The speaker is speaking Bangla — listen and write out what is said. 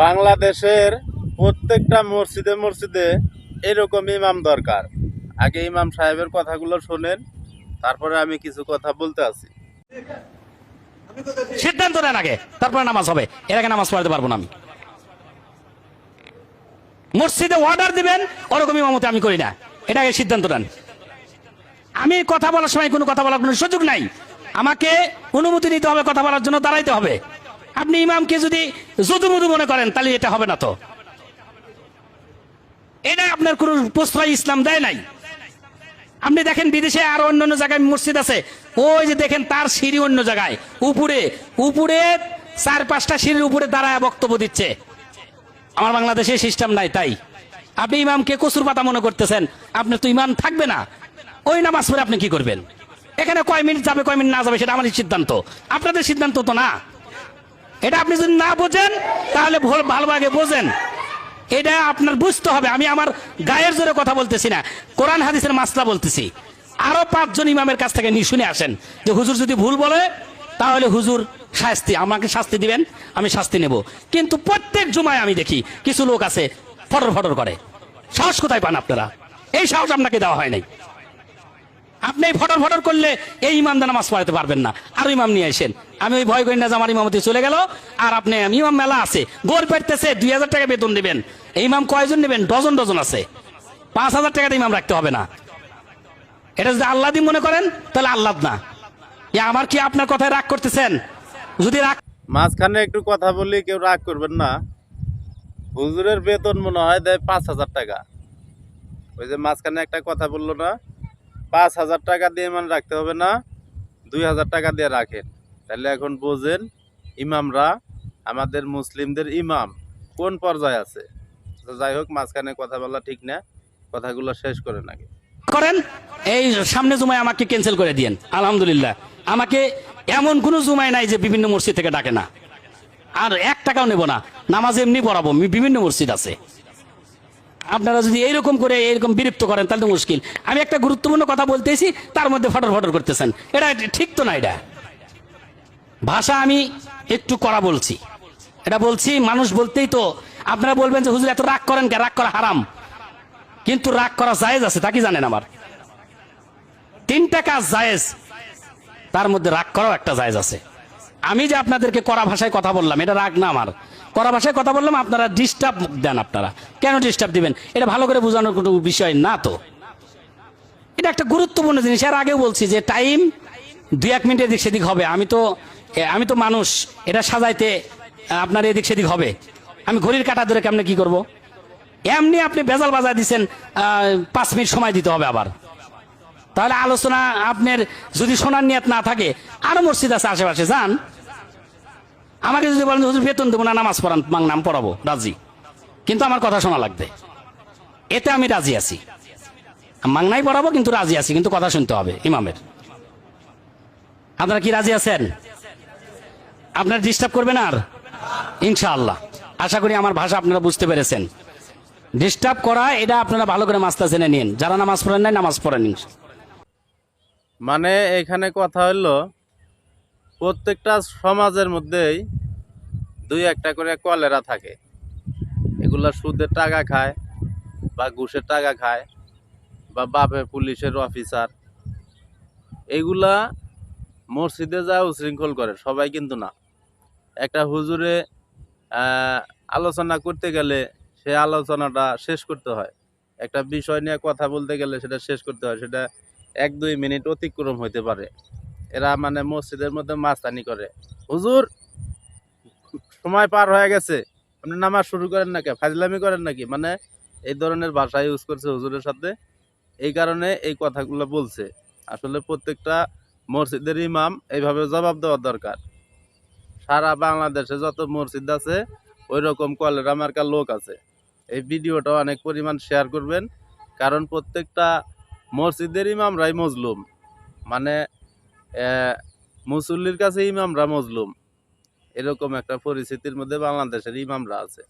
বাংলাদেশের প্রত্যেকটা মসজিদে মসজিদে এরকম ইমাম দরকার। আগে ইমাম সাহেবের কথাগুলো শোনেন, তারপরে আমি কিছু কথা বলতে আছি সিদ্ধান্ত নেন আগে, তারপরে নামাজ হবে। এর আগে নামাজ পড়াতে পারব না আমি। মসজিদে অর্ডার দিবেন, ওরকম ইমামতে আমি করি না। এটা আগে সিদ্ধান্ত নেন। আমি কথা বলার সময় কোনো কথা বলার কোনো সুযোগ নাই। আমাকে অনুমতি নিতে হবে, কথা বলার জন্য দাঁড়াইতে হবে। আপনি ইমামকে যদি যদুমধু মনে করেন, তাহলে এটা হবে না তো। এটা আপনার কোনো প্রশ্রয় ইসলাম দেয় নাই। আপনি দেখেন বিদেশে আরও অন্য অন্য জায়গায় মসজিদ আছে। ওই যে দেখেন তার সিঁড়ি অন্য জায়গায়। উপরে উপরে চার পাঁচটা সিঁড়ির উপরে দাঁড়ায় বক্তব্য দিচ্ছে। আমার বাংলাদেশে সিস্টেম নাই তাই। আপনি ইমামকে কসুর পাতা মনে করতেছেন, আপনার তো ইমাম থাকবে না। ওই নামাজ পড়ে আপনি কি করবেন? এখানে কয় মিনিট যাবে, কয় মিনিট না যাবে, সেটা আমাদের সিদ্ধান্ত। আপনাদের সিদ্ধান্ত তো না। এটা আপনি যদি না বোঝেন, তাহলে ভুল- ভালোভাবে বোঝেন। এটা আপনার বুঝতে হবে, আমি আমার গায়ের জোরে কথা বলতেছি না, কোরআন হাদিসের মাসলা বলতেছি। আরও পাঁচজন ইমামের কাছ থেকে শুনে আসেন যে, হুজুর যদি ভুল বলে, তাহলে হুজুর শাস্তি, আমাকে শাস্তি দিবেন, আমি শাস্তি নেব। কিন্তু প্রত্যেক জুমায় আমি দেখি, কিছু লোক আছে, ফটর ফটর করে। সাহস কোথায় পান আপনারা? এই সাহস আপনাকে দেওয়া হয় নাই। আপনি এই ফটর ফটর করলে এই ইমাম দা নামাজ পড়াতে পারবেন না। আরও ইমাম নিয়ে আসেন। আমি ওই ভয় করি না যে আমার ইমামতি চলে গেল, আর আপনি ইমাম মেলা আছে। গোর পেটতেছে, দুই হাজার টাকা বেতন এই ইমাম কয়জন নেবেন? ডজন ডজন আছে। পাঁচ হাজার টাকাতে ইমাম রাখতে হবে না। এটা যদি আল্লাহ মনে করেন, তাহলে আল্লাহ না। আমার কি আপনার কথায় রাগ করতেছেন? যদি রাগ মাঝখানে একটু কথা বলি, কেউ রাগ করবেন না। হুজুরের বেতন মনে হয় দেয় পাঁচ হাজার টাকা। ওই যে মাঝখানে একটা কথা বলল না পাঁচ হাজার টাকা দিয়ে মানে রাখতে হবে না, দুই হাজার টাকা দিয়ে রাখেন। তাহলে এখন বোঝেন, ইমামরা আমাদের মুসলিমদের ইমাম কোন পর্যায়ে আছে? যাই হোক, মাঝখানে কথা বলা ঠিক না, কথাগুলো শেষ করে নাকি করেন, এই সামনে জুমায় আমাকে ক্যান্সেল করে দিয়েন, আলহামদুলিল্লাহ। আমাকে এমন কোন জুমায় নাই যে বিভিন্ন মসজিদ থেকে ডাকে না। আর এক টাকাও নেব না, নামাজ এমনি পড়াবো, বিভিন্ন মসজিদ আছে। আপনারা যদি এইরকম করে এরকম বিরক্ত করেন, তাহলে তো মুশকিল। আমি একটা গুরুত্বপূর্ণ কথা বলতেছি, তার মধ্যে ফটর ফটর করতেছেন। এটা ঠিক তো না এটা? ভাষা আমি একটু করা বলছি। এটা বলছি, মানুষ বলতেই তো, আপনারা বলবেন যে, হুজুর, এত রাগ করেন কে রাগ করা হারাম। কিন্তু রাগ করা জায়েজ আছে, তা কি জানেন আমার? তিনটা কাজ জায়েজ, তার মধ্যে রাগ করাও একটা জায়েজ আছে। আমি যে আপনাদেরকে কড়া ভাষায় কথা বললাম, এটা রাগ না আমার। কড়া ভাষায় কথা বললাম, আপনারা ডিস্টার্ব দেন আপনারা। কেন ডিস্টার্ব দিবেন? এটা ভালো করে বোঝানোর কোনো বিষয় না তো। এটা একটা গুরুত্বপূর্ণ জিনিস। এর আগেও বলছি যে টাইম দুই এক মিনিট এদিক সেদিক হবে। আমি তো আমি তো মানুষ। এটা সাজাইতে আপনার এদিক সেদিক হবে। আমি ঘড়ির কাটা ধরে কেমনে কি করব? এমনি আপনি বেজাল বাজায় দিচ্ছেন পাঁচ মিনিট সময় দিতে হবে আবার। তাহলে আলোচনা আপনার যদি শোনার নিয়ত না থাকে, আরও মসজিদ আছে আশেপাশে, যান। আমাকে যদি বলেন হুজুর, বেতন দেবো না, নামাজ পড়ান মাং নাম পড়াবো, রাজি। কিন্তু আমার কথা শোনা লাগবে। এতে আমি রাজি আছি। মাংনাই পড়াবো, কিন্তু রাজি আছি, কিন্তু কথা শুনতে হবে, ইমামের। আপনারা কি রাজি আছেন? আপনারা ডিস্টার্ব করবেন আর? ইনশাআল্লাহ। আশা করি আমার ভাষা আপনারা বুঝতে পেরেছেন। ডিস্টার্ব করা, এটা আপনারা ভালো করে মাস্তা জেনে নিন। যারা নামাজ পড়েন নাই, নামাজ পড়েন মানে এখানে কথা হলো প্রত্যেকটা সমাজের মধ্যেই দুই একটা করে কলেরা থাকে। এগুলা সুদের টাকা খায় বা ঘুষের টাকা খায় বা বাপে পুলিশের অফিসার। এগুলা মসজিদে যা উশৃঙ্খল করে, সবাই কিন্তু না। একটা হুজুরে আলোচনা করতে গেলে সে আলোচনাটা শেষ করতে হয়। একটা বিষয় নিয়ে কথা বলতে গেলে সেটা শেষ করতে হয়, সেটা এক দুই মিনিট অতিক্রম হইতে পারে। এরা মানে মসজিদের মধ্যে মাস্তানি করে। হুজুর, সময় পার হয়ে গেছে। আপনি নামাজ শুরু করেন নাকি ফাজলামি করেন নাকি? মানে এই ধরনের ভাষা ইউজ করছে হুজুরের সাথে। এই কারণে এই কথাগুলো বলছে। আসলে প্রত্যেকটা মসজিদের ইমাম এইভাবে জবাব দেওয়া দরকার। সারা বাংলাদেশে যত মসজিদ আছে ওই রকম কলেরা মার্কা লোক আছে। এই ভিডিওটা অনেক পরিমাণ শেয়ার করবেন। কারণ প্রত্যেকটা মসজিদের ইমামরাই মজলুম। মানে মুসল্লির কাছে ইমামরা মজলুম। এরকম একটা পরিস্থিতির মধ্যে বাংলাদেশের ইমামরা আছে।